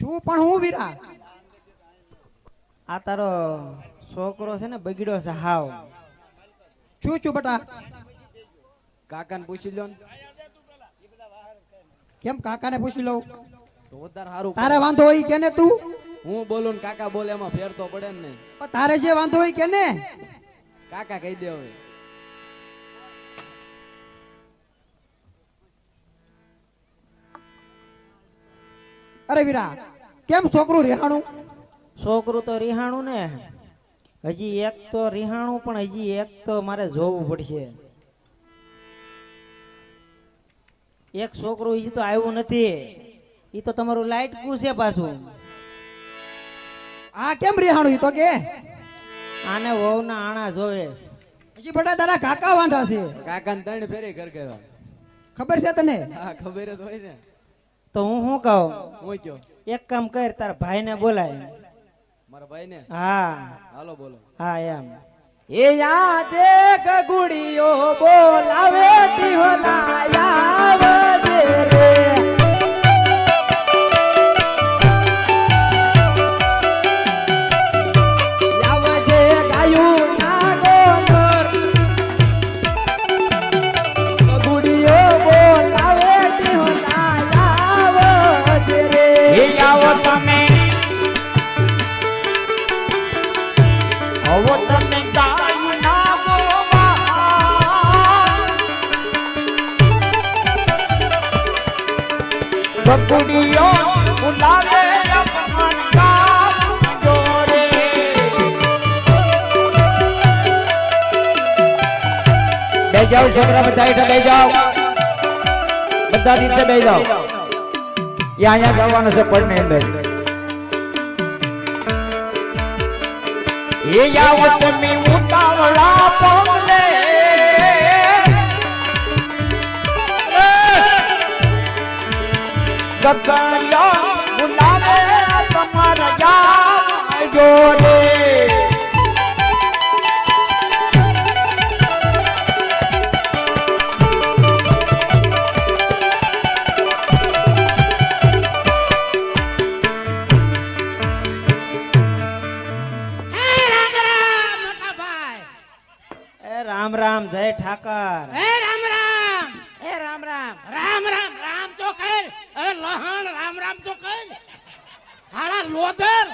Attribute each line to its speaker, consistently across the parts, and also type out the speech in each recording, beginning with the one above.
Speaker 1: છું પણ હું વીરા
Speaker 2: આ તારો છોકરો છે ને બગડ્યો છે હાવ.
Speaker 1: છું છું બટા?
Speaker 3: કાકાને પૂછી લો ને.
Speaker 1: કેમ કાકાને પૂછી લઉં? તારે વાંધો હોય કે ને તું?
Speaker 3: હું બોલું ને કાકા બોલે એમાં ફેર તો પડે ને નહીં.
Speaker 1: તારે જે વાંધો હોય કે ને?
Speaker 3: કાકા કહી દે હવે.
Speaker 1: અરે વીરા કેમ છોકરું રિહાણું?
Speaker 2: છોકરું તો રિહાણું ને. હજી એક તો રિહાણું પણ હજી એક તો મારે જોવું પડશે. એક છોકરું હજી તો આવ્યું નથી. એ તો તમારું લાઈટ છે પાછું.
Speaker 1: આ કેમ રેહાણું તો કે?
Speaker 2: આને વહુના આણા જોવે.
Speaker 1: હજી બટા તારા કાકા વાંધા છે.
Speaker 3: કાકાને ત્રણ ફેરી ઘર ગયા
Speaker 1: ખબર છે તને?
Speaker 3: હા ખબર જ હોય ને.
Speaker 2: તો હું શું કહું?
Speaker 3: હું કયો?
Speaker 2: એક કામ કર તારા ભાઈને બોલાય.
Speaker 3: મારા ભાઈ ને
Speaker 2: હા.
Speaker 3: હાલો બોલો.
Speaker 2: હા એમ.
Speaker 3: એ યાદે ગુડીઓ બોલાવે તિહોલા રે.
Speaker 4: જાઓ, છોકરા બધા હેઠા બે જાઓ. બધા નીચે બે જાઓ. એ અહીંયા જવાનું છે પડની અંદર. એ આવો તમે ઉતાવળા પગલે. ગગડિયા ગુલામે તમારા જા જોડે.
Speaker 2: રામ ઠાકર
Speaker 5: હે રામ રામ હે રામ રામ રામ રામ રામ તો કર લહણ રામ રામ તો કર હાડા લોધર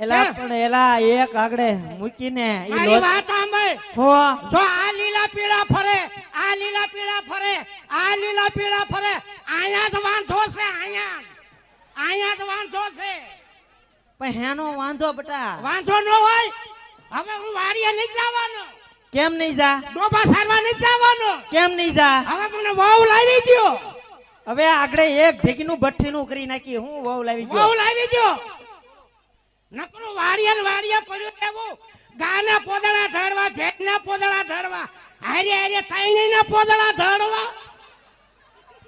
Speaker 2: એલા પણ એલા એક આગળે મૂકીને ઈ
Speaker 5: મારી વાત સાંભળ
Speaker 2: હો
Speaker 5: જો આ લીલા પીળા ફરે આ લીલા પીળા ફરે આ લીલા પીળા ફરે અહીંયા જ વાંધો છે આયા અહીંયા જ વાંધો છે
Speaker 2: પણ હેનો વાંધો બટા
Speaker 5: વાંધો ન હોય હવે હું વાડીએ નહીં જવાનો.
Speaker 2: કેમ નહીં જા?
Speaker 5: ડોબા સારવા નહીં જવાનો.
Speaker 2: કેમ નહીં જા?
Speaker 5: હવે મને વહુ લાવી દ્યો.
Speaker 2: હવે આગળ એક ભેગીનું ભઠ્ઠીનું કરી નાખી હું વહુ લાવી
Speaker 5: વહુ
Speaker 2: ગયો
Speaker 5: લાવી દ્યો. નકરો વાડિયા વાડિયા પડ્યો રહેવું ગાના પોદળા ઢળવા ભેટના પોદળા ઢળવા હારે હારે તૈણીના પોદળા ઢળવા.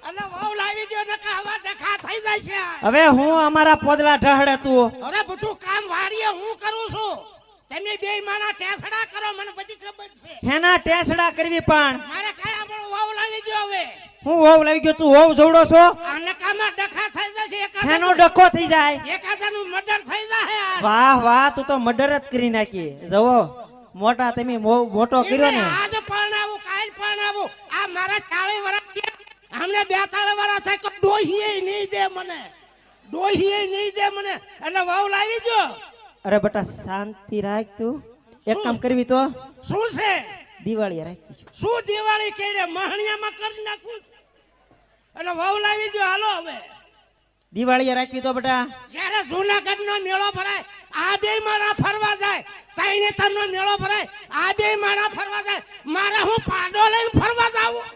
Speaker 5: એટલે વહુ લાવી દ્યો નકા હવા ડખા થઈ જાય છે.
Speaker 2: હવે હું અમારા પોદળા ઢહડે તું
Speaker 5: અરે બધું કામ વાડીએ હું કરું છું. તમે બે માના ટેસડા કરો મને બધી ખબર છે.
Speaker 2: હેના ટેસડા કરવી પણ.
Speaker 5: મારે કઈ આપણું વાવ લાવી ગયો હવે.
Speaker 2: હું વાવ લાવી ગયો તું વાવ જોડો છો?
Speaker 5: આ નકામાં ડખા થઈ જશે
Speaker 2: હેનો ડખો થઈ જાય.
Speaker 5: એકાદાનું મર્ડર થઈ જાય
Speaker 2: વાહ વાહ તું તો મર્ડર જ કરી નાખી. જવો મોટા તમે મોટો કર્યો ને.
Speaker 5: આજ આજ પરણાવું કાલ પરણાવું. આ મારા ચાળી વર્ષ થયા. હમણે બે ત્રણ વર્ષ થાય તો ડોહીએ નહીં દે મને. ડોહીએ નહીં દે મને. એટલે વાવ લાવી દો
Speaker 2: અરે બટા શાંતિ રાખ તું. એક કામ કરવી તો.
Speaker 5: શું છે?
Speaker 2: દિવાળી રાખી છું.
Speaker 5: શું દિવાળી કેડે? મહણિયામાં કરી નાખું એટલે વહુ લાવી દો હાલો હવે.
Speaker 2: દિવાળી રાખવી તો બટા.
Speaker 5: જ્યારે જૂનાગઢ નો મેળો ભરાય આ બે મારા ફરવા જાય. તૈણેતર નો મેળો ભરાય આ બે મારા ફરવા જાય. મારે હું પાડો લઈને ફરવા જાવું?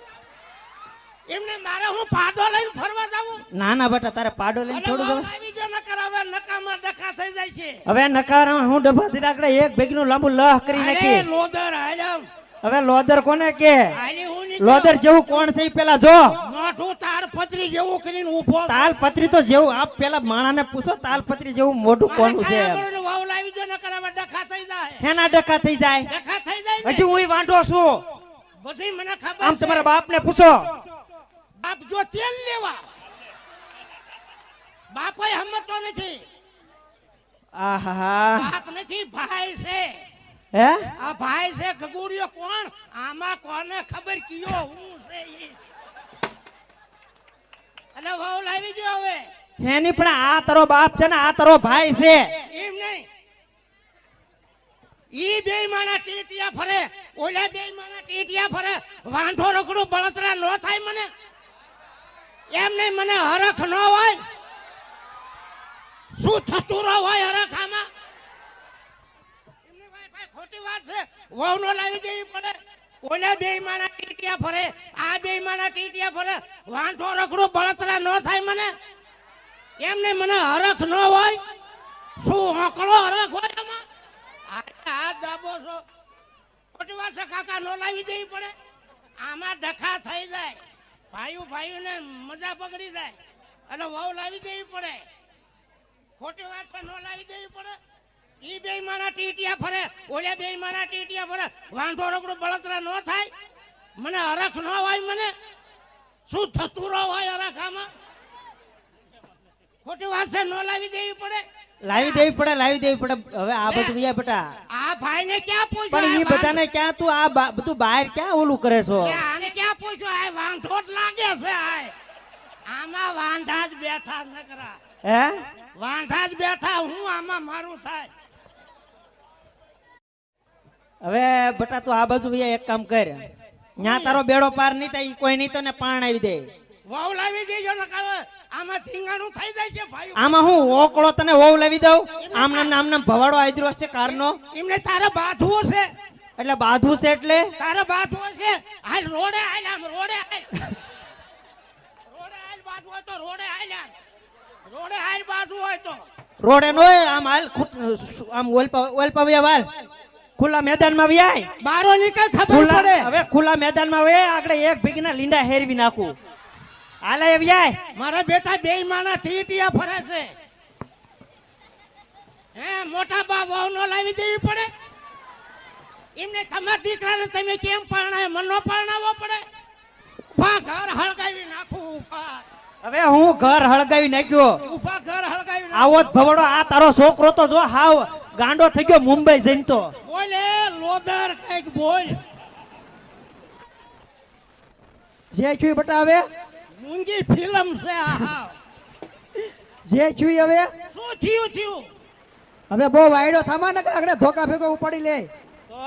Speaker 5: એમને મારે હું પાડો લઈને ફરવા જાવું?
Speaker 2: ના ના બટા તારે પાડો લઈને થોડું જવા.
Speaker 5: નકર હવે નકામાં ડખા થઈ જાય છે.
Speaker 2: હવે નકાર હું ડબ્બા થી આગળ એક ભેગનું લાંબુ લહ કરી નાખી.
Speaker 5: લોદર હાલ્યા
Speaker 2: હવે લોદર કોને કે? લોદર જેવું કોણ છે પેલા જો.
Speaker 5: મોઢું તાડપત્રી જેવું કરીને ઊભો.
Speaker 2: તાલપત્રી તો જેવું આપ પેલા માણાને પૂછો તાલપત્રી જેવું મોઢું કોનું છે.
Speaker 5: વાવ લાવી દો નકર હવે ડખા થઈ જાય.
Speaker 2: એના ડખા થઈ જાય?
Speaker 5: ડખા થઈ જાય
Speaker 2: હજી હું વાંઢો છું.
Speaker 5: બધી મને ખબર
Speaker 2: આમ. તમારા બાપને પૂછો.
Speaker 5: બાપ જો તેલ લેવા. બાપોય હમતો નથી.
Speaker 2: આહા
Speaker 5: બાપ નથી ભાઈ છે.
Speaker 2: હે?
Speaker 5: આ ભાઈ છે ગગુડિયો કોણ? આમાં કોને ખબર કયો હું છે ઈ? એટલે વહુ લાવી દો હવે.
Speaker 2: એની પણ આ તારો બાપ છે ને આ તારો ભાઈ છે.
Speaker 5: એમ નહીં. ઈ બે માણા ટીટિયા ફરે ઓલા બે માણા ટીટિયા ફરે. વાંઢો રખડું બળતરા નો થાય મને. એમ નહીં મને હરખ ન હોય. શું થતું રહો હોય હરખ આમાં એમની ભાઈ ભાઈ ખોટી વાત છે. વહુ નો લાવી દેવી પડે. ઓલા બે માણા ટીટિયા ફરે? આ બે માણા ટીટિયા ફરે. વાંઠો રખડું બળતરા ન થાય મને. એમ નહીં મને હરખ ન હોય. શું હોકળો હરખ હોય આમાં? હાથ દાબો છો. ખોટી વાત છે, કાકા, નો લાવી દેવી પડે. આમાં ડખા થઈ જાય. ભાઈઓ, ભાઈઓને મજા પકડી જાય. અને વહુ લાવી દેવી પડે. ખોટી વાત પર નો લાવી દેવી પડે. ઈ બે માણા ટીટિયા ફરે ઓલે બે માણા ટીટિયા ફરે. વાંઢો રોકડો બળતરા નો થાય. મને હરખ ન હોય મને. શું થતું રહો હોય હરખ ખોટી વાત છે નો લાવી દેવી પડે.
Speaker 2: લાવી દેવી પડે લાવી દેવી પડે. હવે આ બધું બીજા બેટા.
Speaker 5: આ ભાઈને ક્યાં પૂછ્યું?
Speaker 2: પણ એ બધાને ક્યાં તું આ બધું બહાર ક્યાં ઓલું કરે છો?
Speaker 5: આને ક્યાં પૂછ્યું? આ વાંઢોટ જ લાગે છે આ. આમાં વાંઢા જ બેઠા નકરા.
Speaker 2: હે?
Speaker 5: વાંઢા જ બેઠા હું આમાં મારું થાય?
Speaker 2: હવે બટા તું આ બાજુ ભાઈ એક કામ કર. ન્યા તારો બેડો પાર નહીં થાય કોઈ નહીં તો ને પાણ આવી દે.
Speaker 5: વહુ લાવી દેજો ને આમાં ધીંગાણું થઈ જાય છે ભાઈ.
Speaker 2: આમાં હું ઓકળો તને વહુ લાવી દઉં? આમ નામ નામ નામ ભવાડો આદરો છે કારનો?
Speaker 5: એમને તારે બાંધવું છે
Speaker 2: એટલે બાંધવું છે એટલે?
Speaker 5: તારે બાંધવું છે હાલ રોડે હાલ આમ રોડે હાલ. રોડે હાલ બાંધવો તો રોડે હાલ આમ. રોડે હાલ બાજુ હોય તો.
Speaker 2: રોડે નો આમ હાલ આમ ઓલપા ઓલપા વ્યા વાલ. ખુલ્લા મેદાનમાં વ્યાય
Speaker 5: બારો નીકળ ખબર પડે.
Speaker 2: હવે ખુલ્લા મેદાનમાં વે આગળ એક ભીગના લીંડા હેરવી નાખું. હાલે વ્યાય
Speaker 5: મારા બેટા બે માના ટીટિયા ફરે છે. હે મોટા બા વહુ નો લાવી દેવી પડે. એમને તમારા દીકરાને તમે કેમ પરણાય મનો પરણાવવો પડે? ઊભા ઘર હળગાવી નાખું ઊભા.
Speaker 2: હવે હું ઘર હળગાવી નાખ્યો.
Speaker 5: ઊભા ઘર હળગાવી
Speaker 2: આવો ભવડો આ તારો છોકરો તો જો હાવ ગાંડો થઈ ગયો મુંબઈ જઈને તો.
Speaker 5: બોલે લોદર કંઈક બોલ.
Speaker 1: જે છું બટા હવે
Speaker 5: મૂંગી ફિલ્મ છે આ હાવ.
Speaker 1: જે છું હવે.
Speaker 5: શું થયું થયું?
Speaker 1: હવે બહુ વાયડો થામા ને આગળ ધોકા ભેગો ઉપાડી લે.
Speaker 2: તો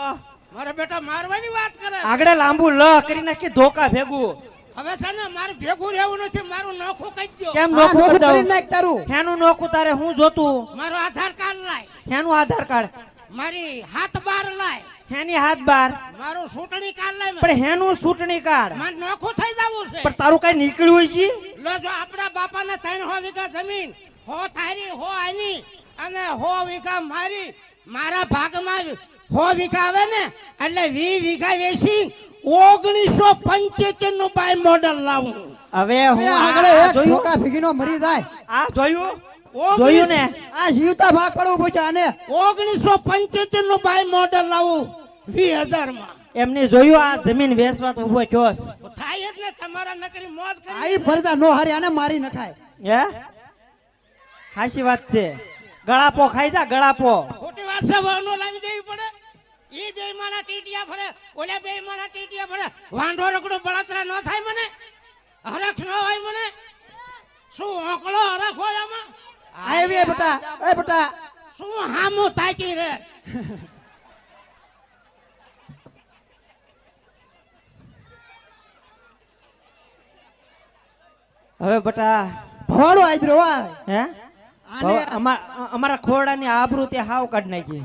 Speaker 5: મારા બેટા મારવાની વાત કરે.
Speaker 2: આગળ લાંબુ લ કરી નાખી ધોકા ભેગું.
Speaker 5: હવે છે ને મારે ભેગું રહેવું નથી મારું નોખું કહી દો
Speaker 2: કેમ નોખું કરી
Speaker 1: નાખ તારું.
Speaker 2: હેનું નોખું તારે હું જોતું?
Speaker 5: મારો આધાર કાર્ડ લાય.
Speaker 2: હેનું આધાર કાર્ડ.
Speaker 5: મારી હાથ બાર લાય.
Speaker 2: હેની હાથ બાર.
Speaker 5: મારું ચૂંટણી કાર્ડ લાય
Speaker 2: પણ હેનું ચૂંટણી કાર્ડ.
Speaker 5: મારે નોખું થઈ જવું છે.
Speaker 2: પણ તારું કઈ નીકળ્યું જી?
Speaker 5: લો જો આપણા બાપાને ત્રણ હો વીઘા જમીન હો થારી હો આની અને હો વીઘા મારી મારા ભાગમાં હો વીઘા આવે ને એટલે વી વીઘા વેચી ઓગણીસો પંચોતેરનું બાય મોડલ લાવું.
Speaker 2: હવે હું
Speaker 1: આગળ
Speaker 2: જોયું?
Speaker 1: ધોકા મરી જાય.
Speaker 2: આ જોયું? જોયું ને?
Speaker 1: આ જીવતા ભાગ પડવું પૂછે આને.
Speaker 5: ઓગણીસો પંચોતેરનું બાય મોડલ લાવું વીસ હજારમાં
Speaker 2: એમને જોયું આ જમીન વેચવા તો ઊભો થયો છે.
Speaker 5: થાય જ ને તમારા નકરી મોજ કરી.
Speaker 1: આઈ ફરતા નો હારી આને મારી નખાય.
Speaker 2: હે? હાચી વાત છે. ગળાપો ખાઈ જા ગળાપો.
Speaker 5: ખોટી વાત છે વહુનો લાવી પડે ઈ બે માણા ટીટિયા ફરે ઓલે બે માણા ટીટિયા ફરે વાંઢો રકડો બળતરા ન થાય મને? હરખ ન હોય મને? શું ઓકળો હરખ હોય આમાં?
Speaker 1: આવી બટા એ બટા.
Speaker 5: શું હામો તાકી રે?
Speaker 2: હવે બટા
Speaker 1: ભવાડો આદરો રહ્યો
Speaker 2: હે?
Speaker 1: આને
Speaker 2: અમા- ની આબરૂ તે હાવ કાઢ નાખી.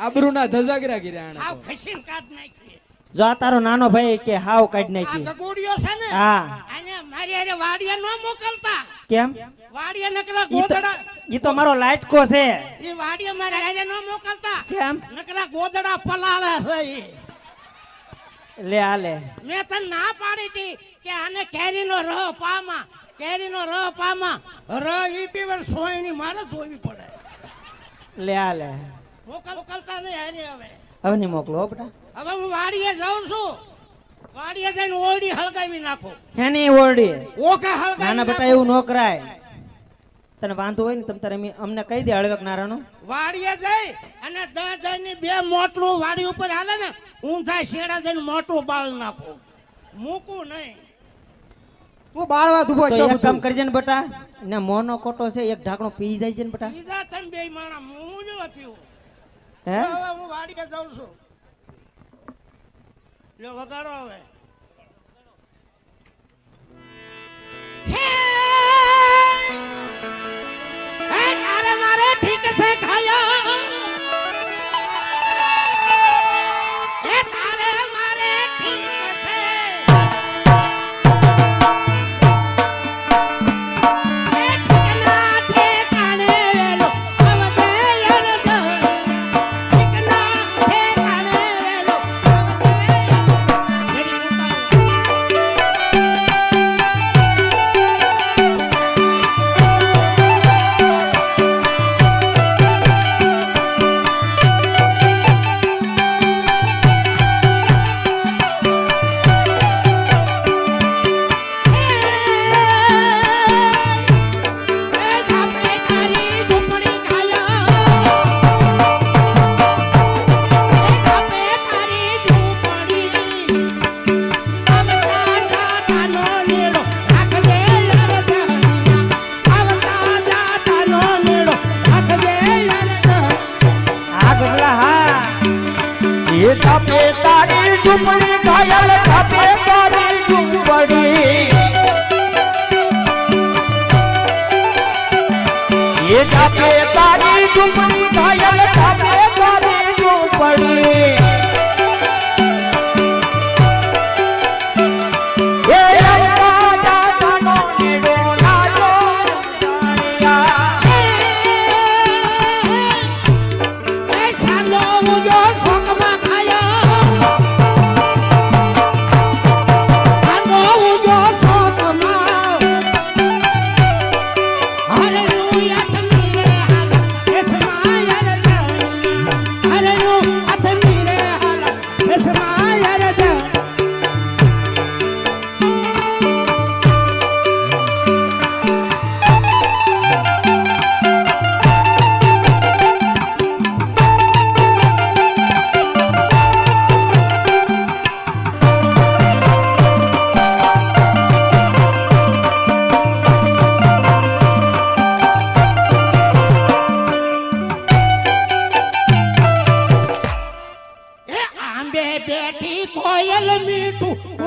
Speaker 5: આબરૂ
Speaker 3: ના ધજાગરા કર્યા
Speaker 5: હાવ
Speaker 3: તો.
Speaker 5: કાઢ નાખી.
Speaker 2: જો આ તારો નાનો ભાઈ કે હાવ કાઢ
Speaker 5: આ
Speaker 2: નાખી.
Speaker 5: ગગુડિયો છે ને?
Speaker 2: હા.
Speaker 5: અને મારી અરે વાડિયા નો મોકલતા.
Speaker 2: કેમ?
Speaker 5: વાડિયા નકરા
Speaker 2: ગોધડા એ
Speaker 5: ગોદડા
Speaker 2: ઈ તો મારો લાટકો છે.
Speaker 5: ઈ વાડિયા મારા અરે ન મોકલતા.
Speaker 2: કેમ?
Speaker 5: નકરા ગોદડા પલાળે છે ઈ.
Speaker 2: લે આલે
Speaker 5: મેં તને ના પાડી હતી કે આને કેરીનો રહ પામાં કેરીનો રહ પામાં રહ ઈ પીવન સોયની મારે ધોવી પડે.
Speaker 2: લે આલે
Speaker 5: મોકલ મોકલતા નહીં હારી હવે.
Speaker 2: હવે નહીં મોકલો બેટા.
Speaker 5: હવે હું વાડીએ જાઉં છું. વાડીએ જઈને ઓરડી હળગાવી નાખો.
Speaker 2: હેની ઓરડી?
Speaker 5: ઓકા હળગાવી
Speaker 2: ના બેટા એવું ન કરાય. તને વાંધો હોય ને તમે તારે અમને કહી દે હળવેક નારાનું
Speaker 5: વાડીએ જઈ અને દસ જણની બે મોટરું વાડી ઉપર હાલે ને ઊંધા શેડા જઈને મોટું બાળ નાખું. મૂકું નહીં.
Speaker 1: તું બાળવા દુબો
Speaker 2: તો એક કામ કરજે ને બટા ને મોનો કોટો છે એક ઢાંકણો પી જાય છે ને બટા.
Speaker 5: બીજા તમે બે માણા હું જો પીવું?
Speaker 2: હે?
Speaker 5: હવે હું વાડીએ જાઉં છું. લ્યો વગાડો હવે! હે, તારે મારે ઠીક
Speaker 4: એ તાપે તારી એ